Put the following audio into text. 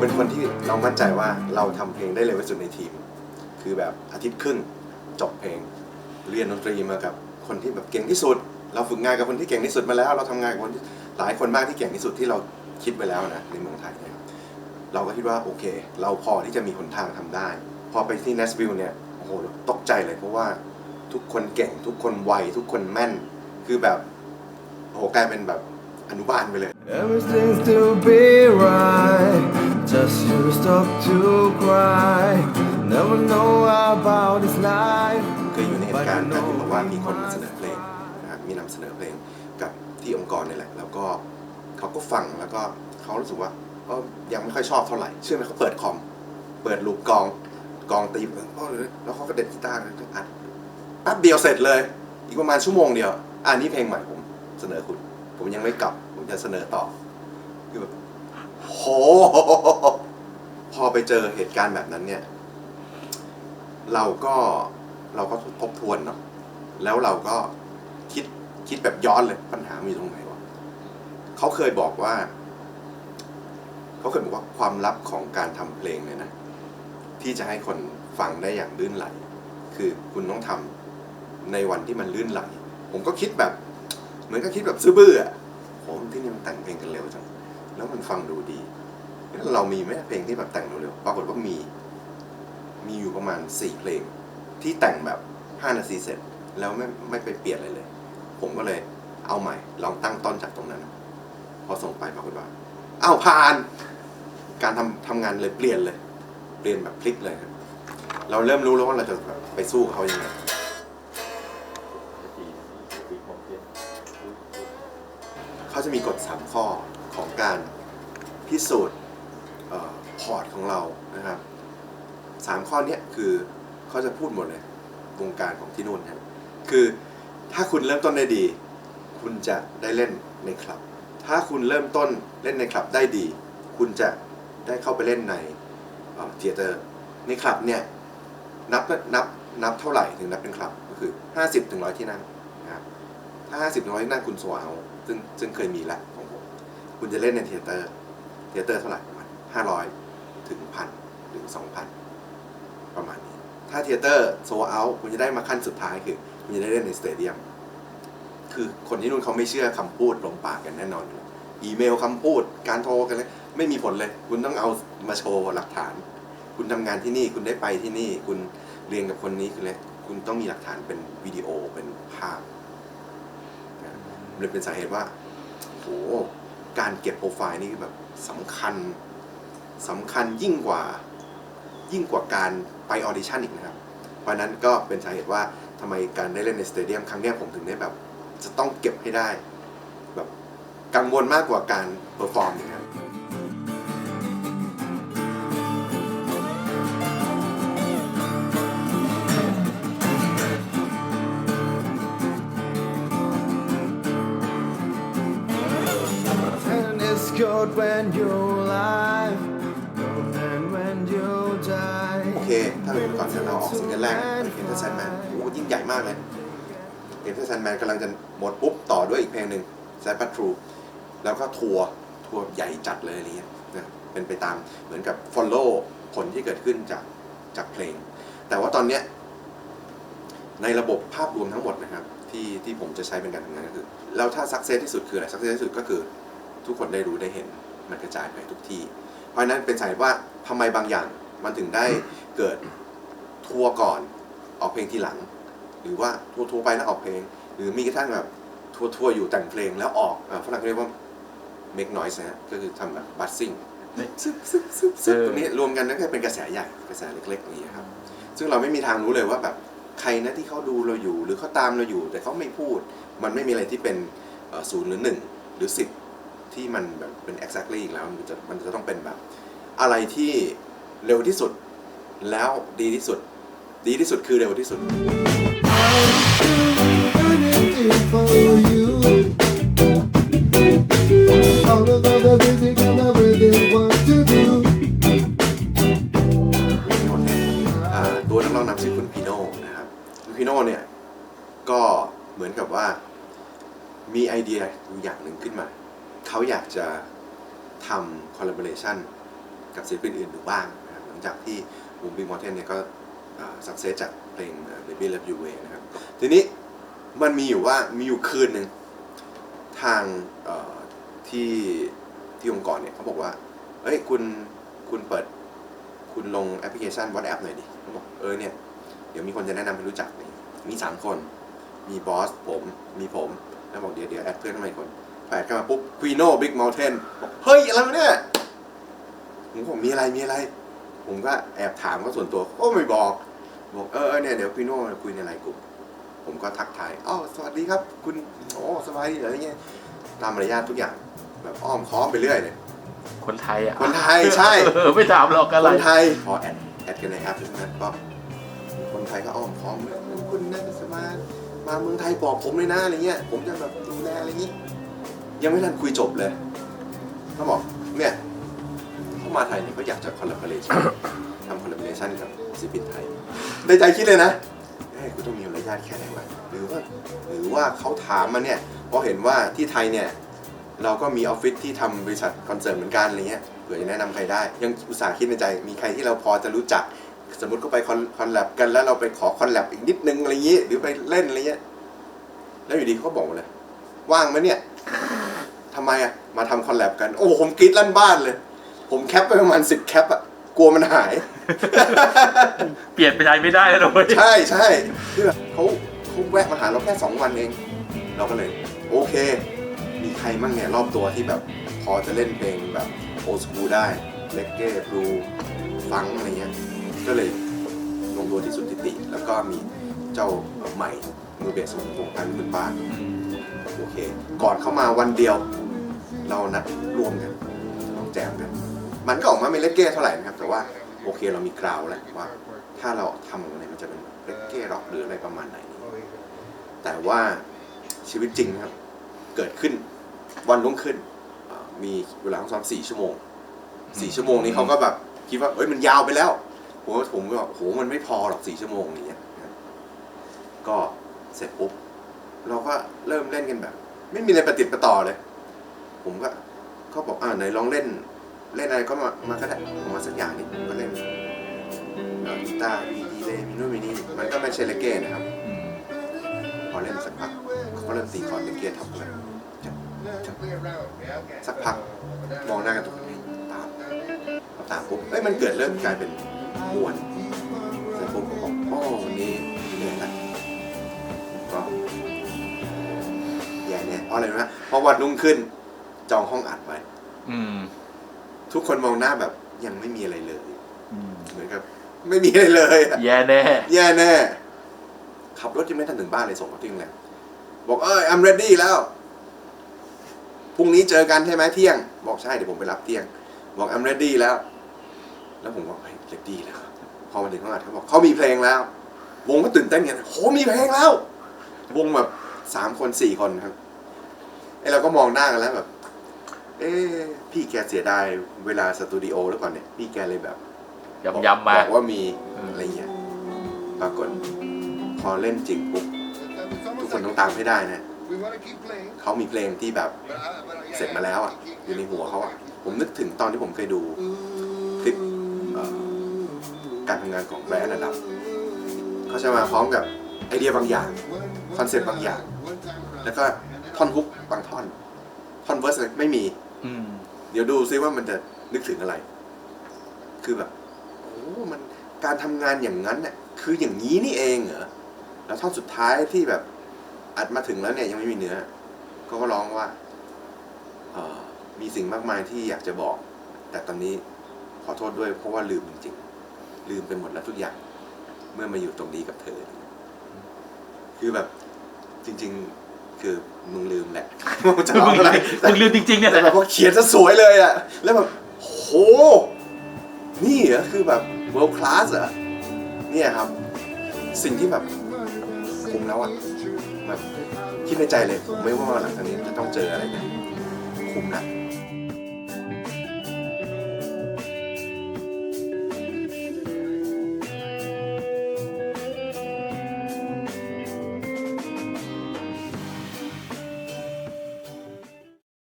เป็นคนที่เรามั่นใจว่าเราทำเพลงได้เร็วที่สุดในทีม คือแบบอาทิตย์ครึ่งจบเพลง เรียนดนตรีมากับคนที่แบบเก่งที่สุด เราฝึกงานกับคนที่เก่งที่สุดมาแล้ว เราทำงานกับคนหลายคนมากที่เก่งที่สุดที่เราคิดไว้แล้วนะในเมืองไทยเนี่ยเราก็คิดว่าโอเค เราพอที่จะมีหนทางทำได้ พอไปที่ n a s v i l l e เนี่ยโอ้โหตกใจเลยเพราะว่าทุกคนเก่งทุกคนไวทุกคนแม่น คือแบบโอ้โหกลายเป็นแบบอนุบาลไปเลย Everything still be right. Just you stop to cry. Never know about this life. เคยอยู่ในเหตุการณ์การที่บอกว่ามีคนมาเสนอเพลงนะครับมีนำเสนอเพลงกับที่องค์กรนี่แหละ แล้วก็เขาก็ฟังแล้วก็เขารู้สึกว่าก็ยังไม่ค่อยชอบเท่าไหร่เชื่อไหมเขาเปิดคอม เปิดลูปกองกองตีแล้วเขาก็เด็ดกีตาร์อัดแป๊บเดียวเสร็จเลย อีกประมาณชั่วโมงเดียวอันนี้เพลงใหม่ผมเสนอคุณ ผมยังไม่กลับ ผมจะเสนอต่อคือแบบโห พอไปเจอเหตุการณ์แบบนั้นเนี่ย เราก็เราก็ทบทวนเนาะแล้วเราก็คิดคิดแบบย้อนเลยปัญหามีตรงไหนวะเขาเคยบอกว่า เขาเคยบอกว่าความลับของการทำเพลงเนี่ยนะ ที่จะให้คนฟังได้อย่างลื่นไหล คือคุณต้องทำในวันที่มันลื่นไหล ผมก็คิดแบบ เหมือนก็คิดแบบซื่อบื้ออะผมที่นี่มันแต่งเพลงกันเร็วจัง แล้วมันฟังดูดี เรามีไหมเพลงที่แบบแต่งเร็วๆปรากฏว่ามี มีอยู่ประมาณสี่เพลง ที่แต่งแบบ5นาทีเสร็จ แล้วไม่ไม่ไปเปลี่ยนอะไรเลย ผมก็เลยเอาใหม่ ลองตั้งต้นจากตรงนั้น พอส่งไปปรากฏว่าอ้าวผ่าน การทำทำงานเลยเปลี่ยนเลย เปลี่ยนแบบพลิกเลยครับเราเริ่มรู้แล้วว่าเราจะไปสู้เขายังไงเขาจะมีกฎ3ข้อของการพิสูจน์ พอร์ตของเรานะครับสามข้อเนี้ยคือเขาจะพูดหมดเลยวงการของที่นู่นครับคือถ้าคุณเริ่มต้นได้ดี คุณจะได้เล่นในคลับ ถ้าคุณเริ่มต้นเล่นในคลับได้ดี คุณจะได้เข้าไปเล่นในเทเตอร์ในคลับเนี่ยนับนับนับเท่าไหร่ถึงนับเป็นคลับก็คือ 50ถึง100ที่นั่งนะครับถ้า 50ถึง100ที่นั่งคุณโซเอาซึ่งซึ่งเคยมีแล้วของผมคุณจะเล่นในเทเตอร์เทเตอร์เท่าไหร่ประมาณ500 ถึงพันหรือ2,000ประมาณนี้ ถ้าเทเตอร์โซเอาคุณจะได้มาขั้นสุดท้ายคือคุณจะได้เล่นในสเตเดียม คือคนที่นู่นเขาไม่เชื่อคำพูดลงปากกันแน่นอนอยู่อีเมลคำพูด การโทรกันเลยไม่มีผลเลย คุณต้องเอามาโชว์หลักฐาน คุณทำงานที่นี่ คุณได้ไปที่นี่ คุณเรียนกับคนนี้คือเลยคุณต้องมีหลักฐานเป็นวิดีโอเป็นภาพเลยเป็นสาเหตุว่าโหการเก็บโปรไฟล์นี่แบบสำคัญ สำคัญยิ่งกว่ายิ่งกว่าการไปออดิชั่นอีกนะครับ เพราะนั้นก็เป็นสาเหตุว่าทำไมการได้เล่นในสเตเดียมครั้งนี้ผมถึงได้แบบ จะต้องเก็บให้ได้ แบบกังวลมากกว่าการเปอร์ฟอร์มอย่างนั้น And it's good when you lie แรกเอ็นเตอร์แซนแมนโอ้ยิ่งใหญ่มากเลยเอ็นเตอร์แซนแมนกำลังจะหมดปุ๊บต่อด้วยอีกเพลงหนึ่งแซนปัทรูแล้วก็ทัวร์ทัวร์ใหญ่จัดเลยอะไรเงี้ยนะเป็นไปตามเหมือนกับ Follow ผลที่เกิดขึ้นจากจากเพลง แต่ว่าตอนเนี้ยในระบบภาพรวมทั้งหมดนะครับ ที่ที่ผมจะใช้เป็นการทำงานก็คือ แล้วถ้าสักเซสที่สุดคืออะไรสักเซสที่สุดก็คือ ทุกคนได้รู้ได้เห็นมันกระจายไปทุกที่ เพราะนั้นเป็นสาเหตุว่าทำไมบางอย่างมันถึงได้เกิด ทัวร์ก่อนออกเพลงทีหลัง หรือว่าทัวร์ทัวร์ไปแล้วออกเพลง หรือมีกระทั่งแบบทัวร์ทัวร์อยู่แต่งเพลงแล้วออกอ่าฝรั่งเขาเรียกว่า make noise นะฮะก็คือทำแบบ buzzing ซึบซึบซึบซึบตรงนี้รวมกันแล้วก็เป็นกระแสใหญ่กระแสเล็กๆอย่างนี้ครับ ซึ่งเราไม่มีทางรู้เลยว่าแบบใครนะที่เขาดูเราอยู่ หรือเขาตามเราอยู่ แต่เขาไม่พูด มันไม่มีอะไรที่เป็นเอ่อศูนย์หรือหนึ่งหรือสิบที่มันแบบเป็น exactly อีกแล้วมันจะมันจะต้องเป็นแบบ อะไรที่เร็วที่สุดแล้วดีที่สุด ดีที่สุดคือเร็วที่สุด อ่าตัวนักร้องนำชื่อคุณพีโน่นะครับคุณพีโน่เนี่ยก็เหมือนกับว่ามีไอเดียอยู่อย่างหนึ่งขึ้นมา เขาอยากจะทำคอลลาบอร์เรชันกับศิลปินอื่นดูบ้างนะครับหลังจากที่วงบิ๊กมอเทนเนี่ยก็ สักเซสจากเพลง Baby Love You Way นะครับ ทีนี้มันมีอยู่ว่ามีอยู่คืนหนึ่งทางที่ที่องค์กรเนี่ยเขาบอกว่าเฮ้ยคุณคุณเปิดคุณลงแอปพลิเคชัน WhatsApp หน่อยดิเขาบอกเออเนี่ย เดี๋ยวมีคนจะแนะนำให้รู้จักนี่มีสามคน มีบอสผม มีผม แล้วบอกเดี๋ยวเดี๋ยวแอดเพื่อนเข้ามาคนพอแอดเข้ามาปุ๊บควีโน่บิ๊กม t ลเทนบอกเฮ้ย อะไรวะเนี่ย ผมบอกมีอะไรมีอะไร ผมก็แอบถามเขาส่วนตัว โอ้ไม่บอก บอกเออเออเนี่ยเดี๋ยวควีโน่คุยในไลน์กลุ่ม ผมก็ทักทายอ๋อสวัสดีครับ คุณโอ้สบายดีเหรออะไรเงี้ยตามมารยาททุกอย่าง แบบอ้อมค้อมไปเรื่อยเลยคนไทยอะคนไทยใช่เออไม่ถามหรอกอะไรคนไทยพอแอดแอดกันในแอปใช่ไหมก็คนไทยก็อ้อมพร้อมเลยคุณน่าจะมามาเมืองไทยบอกผมเลยนะอะไรเงี้ย ผมจะแบบดูแลอะไรอย่างงี้ยังไม่ทันคุยจบเลยเขาบอกเนี่ยเขามาไทยเนี่ยก็อยากจะคอลลาบอร์เรชัน เรชันกับศิลปินไทย ในใจคิดเลยนะเฮ้ยกูต้องมีมารยาทแค่ไหนวะหรือว่าหรือว่าเขาถามมาเนี่ยเพราะเห็นว่าที่ไทยเนี่ยเราก็มีออฟฟิศที่ทำบริษัทคอนเสิร์ตเหมือนกันอะไรเงี้ยเผื่อจะแนะนำใครได้ ยังอุตส่าห์คิดในใจ มีใครที่เราพอจะรู้จัก สมมติก็ไปคอนคอนแลบกันแล้วเราไปขอคอนแลบอีกนิดนึงอะไรเงี้ยหรือไปเล่นอะไรเงี้ยแล้วอยู่ดีเขาบอกเลย ว่างไหมเนี่ยทำไมอะมาทำคอนแลบกัน โอ้โหผมกรีดลั่นบ้านเลย ผมแคปไปประมาณสิบแคปอะ ลัวมันหาย เปลี่ยนไปใช้ไม่ได้แล้วเลยใช่ใช่คือแบบเขาเขาแวะมาหาเราแค่สองวันเอง เราก็เลย โอเค มีใครมั่งเนี่ยรอบตัวที่แบบพอจะเล่นเพลงแบบโอสกูได้เลกเก้บลูฟังอะไรเงี้ยก็เลยลงตัวที่สุดทิติ แล้วก็มีเจ้าใหม่มือเบสของวงการมือบ้านโอเค ก่อนเข้ามาวันเดียว เรานัดรวมกันลองแจมกัน มันก็ออกมาไม่เลกเก้เท่าไหร่นะครับ แต่ว่าโอเคเรามีกราวแล้วว่า ถ้าเราทำอะไรมันจะเป็นเลกเก้ร็อกหรืออะไรประมาณไหน แต่ว่าชีวิตจริงครับ เกิดขึ้นวันรุ่งขึ้นมีเวลาต้องซ้อมสี่ชั่วโมงสี่ชั่วโมงนี้เขาก็แบบคิดว่าเอ้ยมันยาวไปแล้วผมก็ผมก็บอกโหมันไม่พอหรอกสี่ชั่วโมงอย่างเงี้ยก็เสร็จปุ๊บเราก็เริ่มเล่นกันแบบ ไม่มีอะไรประติดประต่อเลย ผมก็เขาบอกอ่าไหนลองเล่น เล่นอะไรก็มามาก็ได้เอามาสักอย่างนี้ผมก็เล่นกีตาร์มีดีเลยมีนู่นมีนี่มันก็ไม่ใช่เลเก้นะครับ พอเล่นสักพักเขาก็เริ่มตีคอร์ดเลเก้ทับกันสักพักมองหน้ากันทุกคนตามตามปุ๊บเอ้ยมันเกิดเริ่มกลายเป็นม้วนเสร็จปุ๊บก็บอกโอ้วันนี้เหนื่อยละก็แย่แน่เพราะอะไรรู้ไหมเพราะวันรุ่งขึ้นจองห้องอัดไว้ อืม ทุกคนมองหน้าแบบยังไม่มีอะไรเลยอืมเหมือนกับไม่มีอะไรเลยอะแย่แน่ แย่แน่ ขับรถยังไม่ทันถึงบ้านเลยส่งเขาทิ้งแล้วบอกเอ้ย I'm ready แล้ว พรุ่งนี้เจอกันใช่ไหมเที่ยง บอกใช่เดี๋ยวผมไปรับเที่ยง บอก I'm ready แล้ว แล้วผมบอกเฮ้ย ready แล้ว พอมาถึงห้องอัดเขาบอกเขามีเพลงแล้ว วงก็ตื่นเต้นกันโหมีเพลงแล้ว วงแบบสามคนสี่คนครับไอเราก็มองหน้ากันแล้วแบบ เอ๊ะพี่แกเสียดายเวลาสตูดิโอหรือเปล่าเนี่ยพี่แกเลยแบบยำยำๆมาบอกว่ามีอืมอะไรเงี้ยปรากฏพอเล่นจริงปุ๊บทุกคนต้องตามให้ได้นะเขามีเพลงที่แบบเสร็จมาแล้วอะอยู่ในหัวเขาอะผมนึกถึงตอนที่ผมเคยดูคลิปเอ่อการทำงานของแบรนด์ระดับเขาจะมาพร้อมกับไอเดียบางอย่างคอนเซ็ปต์บางอย่าง แล้วก็ท่อนฮุกบางท่อน ท่อนเวอร์สไม่มี อืม เดี๋ยวดูซิว่ามันจะนึกถึงอะไร คือแบบโอ้มันการทำงานอย่างนั้นเนี่ยคืออย่างนี้นี่เองเหรอแล้วท่อนสุดท้ายที่แบบ อัดมาถึงแล้วเนี่ยยังไม่มีเนื้อ ก็ก็ร้องว่าเออมีสิ่งมากมายที่อยากจะบอก แต่ตอนนี้ขอโทษด้วยเพราะว่าลืมจริงๆลืมไปหมดแล้วทุกอย่าง เมื่อมาอยู่ตรงนี้กับเธอ คือแบบจริง ๆ คือมึงลืมแหละว่าจะร้องอะไรแต่มึงลืมจริงๆเนี่ยแหแต่ละแบบพอเขียนซะสวยเลยอะแล้วแบบโห นี่เหรอคือแบบ world class เหรอเนี่ยครับ สิ่งที่แบบคุ้มแล้วอะแบบคิดในใจเลย ผมไม่ว่าหลังจากนี้จะต้องเจออะไรนะคุ้มละ